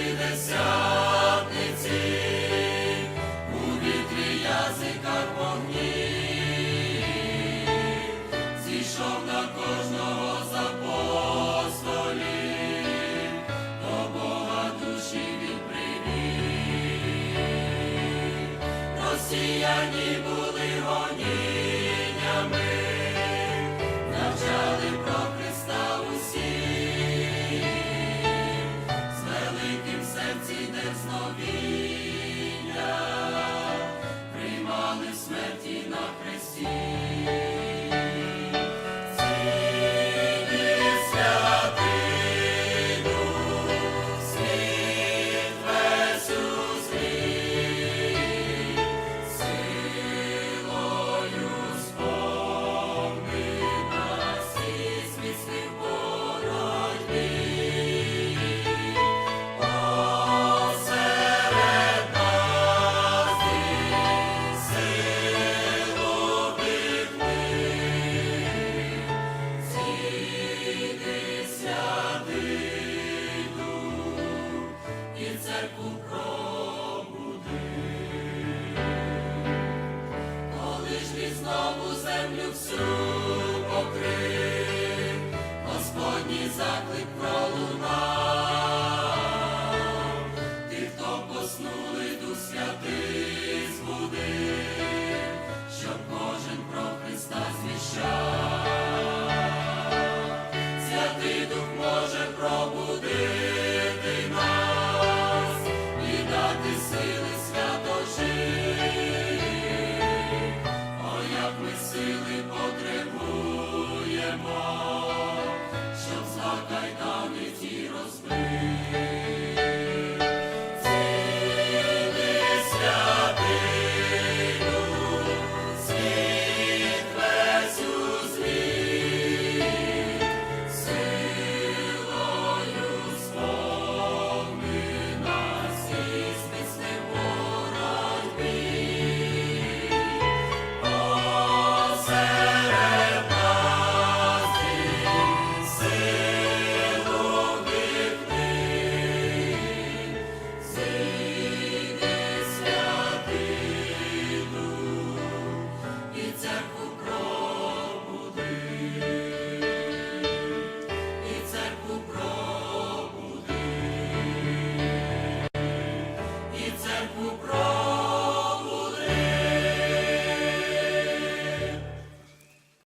п'ятидесятниці, у вітрі язиках вогні, зійшов на кожного з до Бога душі він привів. Росіяні були гоніннями, церкву пробуди. Коли ж він знову землю всю покрив, Господній заклик про Україну.